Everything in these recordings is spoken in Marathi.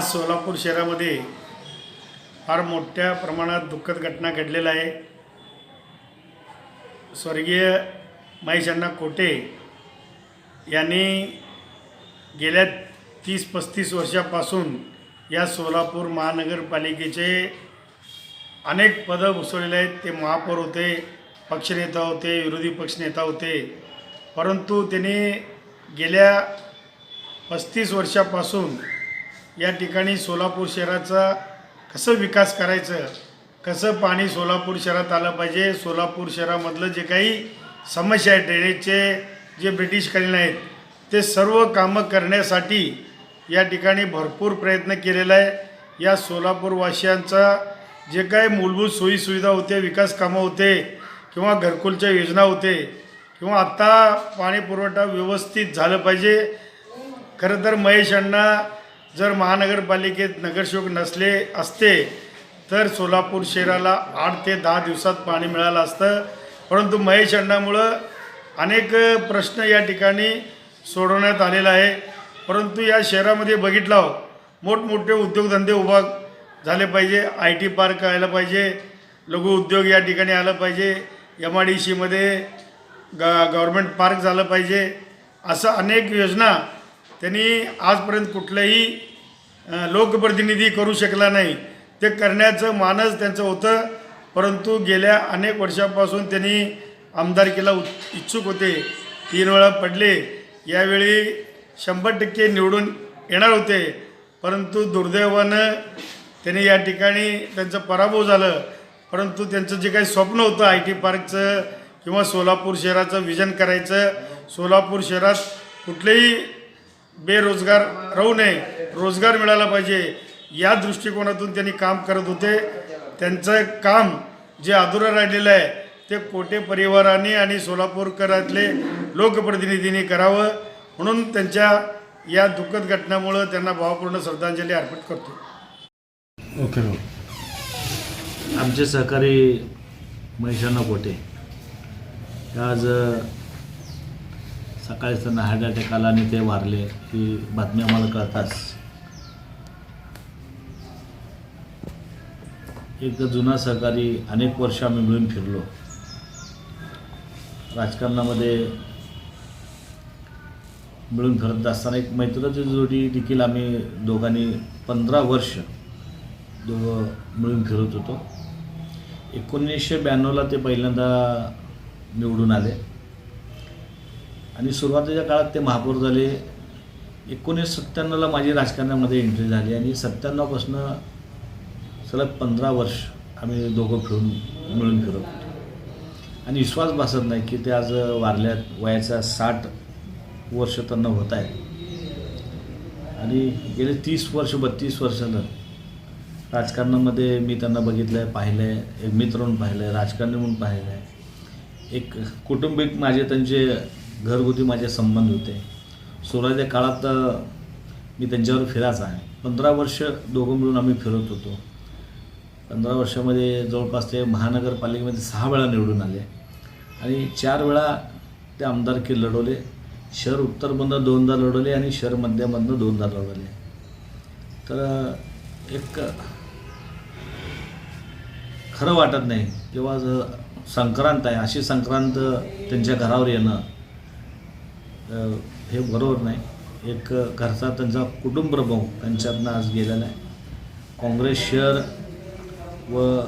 आज सोलापूर शहरामध्ये फार मोठ्या प्रमाणात दुःखद घटना घडलेल्या आहे. स्वर्गीय महेश अण्णा कोटे यांनी गेल्या तीस पस्तीस वर्षापासून या सोलापूर महानगरपालिकेचे अनेक पदं भूषवलेले आहेत. ते महापौर होते पक्षनेता होते विरोधी पक्षनेता होते. परंतु त्यांनी गेल्या पस्तीस वर्षापासून या ठिकाणी सोलापूर शहराचा कसं विकास करायचं कसं पाणी सोलापूर शहरात आलं पाहिजे सोलापूर शहरामधलं जे काही समस्या आहे ड्रेनेजचे जे ब्रिटिशकालीन आहेत ते सर्व कामं करण्यासाठी या ठिकाणी भरपूर प्रयत्न केलेला आहे. या सोलापूरवासियांचा जे काही मूलभूत सोयीसुविधा होते विकास कामं होते किंवा घरकुलच्या योजना होते किंवा आत्ता पाणीपुरवठा व्यवस्थित झालं पाहिजे खरं तर महेश अण्णा जर महानगरपालिकेत नगरसेवक नसले असते तर सोलापूर शहराला आठ ते दहा दिवसात पाणी मिळालं असतं. परंतु महेश अण्णामुळं अनेक प्रश्न या ठिकाणी सोडवण्यात आलेला आहे. परंतु या शहरामध्ये बघितला हो, मोठमोठे उद्योगधंदे उभा झाले पाहिजे आय टी पार्क आयला पाहिजे लघु उद्योग या ठिकाणी आलं पाहिजे एम आय डी सीमध्ये ग गव्हर्मेंट पार्क झालं पाहिजे असं अनेक योजना त्यांनी आजपर्यंत कुठलंही लोकप्रतिनिधी करू शकला नाही. ते करण्याचं मानस त्यांचं होतं परंतु गेल्या अनेक वर्षापासून त्यांनी आमदारकीला उत- इच्छुक होते. तीन वेळा पडले. यावेळी शंभर टक्के निवडून येणार होते. परंतु दुर्दैवानं त्यांनी या ठिकाणी त्यांचं पराभव झालं. परंतु त्यांचं जे काही स्वप्न होतं आय टी पार्कचं किंवा सोलापूर शहराचं विजन करायचं सोलापूर शहरात कुठलेही बेरोजगार राहू नये. रोजगार मिळाला पाहिजे. या दृष्टिकोनातून त्यांनी काम करत होते. त्यांचं काम जे अधुरं राहिलेलं आहे ते कोटे परिवाराने आणि सोलापूरकरातले लोकप्रतिनिधींनी करावं. म्हणून त्यांच्या या दुःखद घटनामुळं त्यांना भावपूर्ण श्रद्धांजली अर्पित करतो. ओके हो. आमचे सहकारी महेशांना कोटे. आज सकाळीच त्यांना हार्ट अटॅक आला आणि ते वारले ही बातमी आम्हाला कळताच. एक जुना सहकारी अनेक वर्ष आम्ही मिळून फिरलो. राजकारणामध्ये मिळून फिरत असताना एक मैत्राची जोडी देखील आम्ही दोघांनी पंधरा वर्ष दोघं मिळून फिरत होतो. एकोणीसशे ब्याण्णवला ते पहिल्यांदा निवडून आले. आणि सुरुवातीच्या काळात ते महापौर झाले. एकोणीस सत्त्याण्णवला माझी राजकारणामध्ये एंट्री झाली आणि सत्त्याण्णवपासून सलग पंधरा वर्ष आम्ही दोघं फिरून मिळून फिरत होतो. आणि विश्वास बसत नाही की ते आज वारल्यात वयाच्या साठ वर्ष त्यांना होत आहे आणि गेले तीस वर्ष बत्तीस वर्षानं राजकारणामध्ये मी त्यांना बघितलं आहे पाहिलं आहे एक मित्र म्हणून पाहिलं आहे राजकारणी म्हणून पाहिलं आहे एक कुटुंबिक माझे त्यांचे घरगुती माझे संबंध होते. सुरुवातीच्या काळात मी त्यांच्यावर फिरायचा आहे. पंधरा वर्ष दोघं मिळून आम्ही फिरत होतो. पंधरा वर्षामध्ये जवळपास ते महानगरपालिकेमध्ये सहा वेळा निवडून आले. आणि चार वेळा ते आमदारकी लढवले. शहर उत्तरमधनं दोनदा लढवले आणि शहर मध्यामधनं दोनदा लढवले. तर एक खरं वाटत नाही. किंवा संक्रांत आहे. अशी संक्रांत त्यांच्या घरावर येणं. हे बरोबर नाही. एक घरचा त्यांचा कुटुंबप्रभाव त्यांच्यातनं आज गेलेला आहे. काँग्रेस शहर व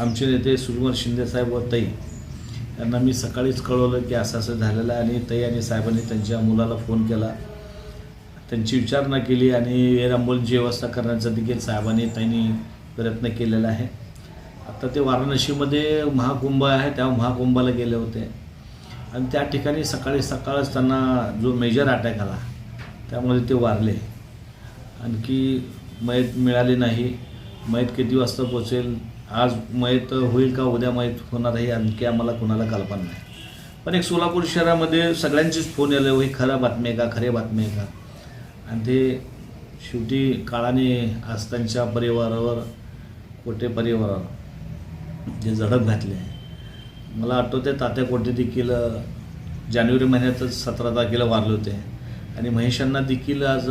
आमचे नेते सुकुमार शिंदेसाहेब व तई यांना मी सकाळीच कळवलं की असं असं झालेलं आहे आणि तई आणि साहेबांनी त्यांच्या मुलाला फोन केला. त्यांची विचारणा केली आणि एअर व्यवस्था करण्याचा देखील साहेबांनी त्यांनी प्रयत्न केलेला आहे. आता ते वाराणसीमध्ये महाकुंभ आहे त्या महाकुंभाला गेले होते. आणि त्या ठिकाणी सकाळी सकाळच त्यांना जो मेजर अटॅक आला त्यामुळे ते वारले. आणखी मयत मिळाली नाही. मयत किती वाजता पोचेल आज मयत होईल का? उद्या मयत होणार आहे आणखी आम्हाला कोणाला कल्पना नाही. पण एक सोलापूर शहरामध्ये सगळ्यांचीच फोन आले हे खरा बातमी आहे का? खरे बातमी आहे का? आणि ते शेवटी काळाने आज त्यांच्या परिवारावर कोटे परिवारावर जे झडप घातले आहे मला आठवते तात्या कोटे देखील जानेवारी महिन्यातच सतरा तारखेला वारले होते. आणि महेशांना देखील आज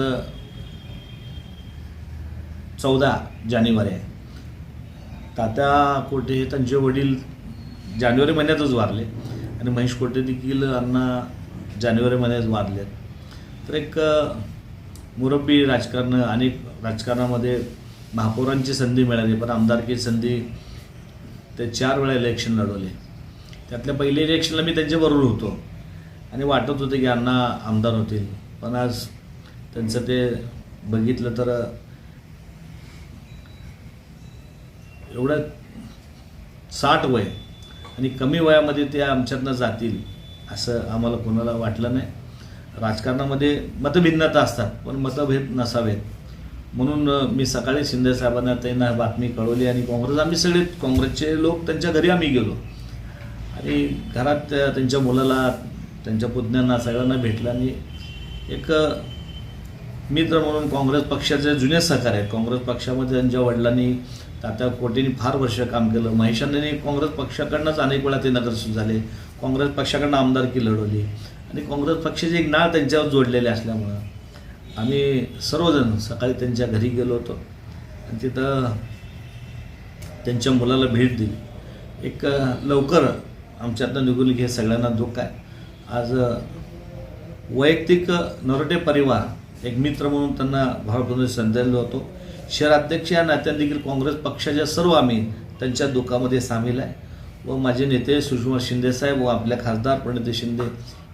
चौदा जानेवारी आहे. तात्या कोटे हे त्यांचे वडील जानेवारी महिन्यातच वारले. आणि महेश कोटे देखील अण्णा जानेवारी महिन्यात वारले. तर एक मुरब्बी राजकारण अनेक राजकारणामध्ये महापौरांची संधी मिळाली पण आमदारकी संधी ते चार वेळा इलेक्शन लढवले. त्यातल्या पहिल्या इलेक्शनला मी त्यांच्याबरोबर होतो. आणि वाटत होतं की अण्णा आमदार होतील. पण आज त्यांचं ते बघितलं तर एवढं साठ वय आणि कमी वयामध्ये ते आमच्यातनं जातील असं आम्हाला कोणाला वाटलं नाही. राजकारणामध्ये मतभिन्नता असतात पण मतभेद नसावेत. म्हणून मी सकाळी शिंदे साहेबांना त्यांना बातमी कळवली आणि काँग्रेस आम्ही सगळे काँग्रेसचे लोक त्यांच्या घरी आम्ही गेलो. आणि घरात त्या- त्यांच्या मुलाला त्यांच्या पुतण्यांना सगळ्यांना भेटलं आणि एक मित्र म्हणून काँग्रेस पक्षाचे जुने सहकार आहेत. काँग्रेस पक्षामध्ये त्यांच्या वडिलांनी तात्या कोटेंनी फार वर्ष काम केलं. महेशांनी काँग्रेस पक्षाकडनंच अनेक वेळा ते नगरसेवक झाले. काँग्रेस पक्षाकडनं आमदारकी लढवली. आणि काँग्रेस पक्षाचे एक नाळ त्यांच्यावर जोडलेले असल्यामुळं आम्ही सर्वजण सकाळी त्यांच्या घरी गेलो होतो. आणि तिथं त्यांच्या मुलाला भेट दिली. एक लवकर आमच्यातनं निघून घे सगळ्यांना दुःख आहे. आज वैयक्तिक नरोटे परिवार एक मित्र म्हणून त्यांना भावपूर्ण संदेलो होतो. शहराध्यक्ष या नात्याने देखील काँग्रेस पक्षाच्या सर्व आम्ही त्यांच्या दुःखामध्ये सामील आहे. व माझे नेते सुषमा शिंदेसाहेब व आपल्या खासदार प्रणिती शिंदे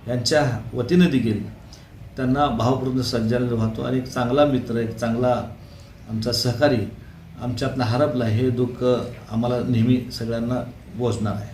यांच्या वतीने देखील त्यांना भावपूर्ण सज्जाला वाहतो आणि एक चांगला मित्र एक चांगला आमचा सहकारी आमच्यातनं हरपला हे दुःख आम्हाला नेहमी सगळ्यांना बोचणार आहे.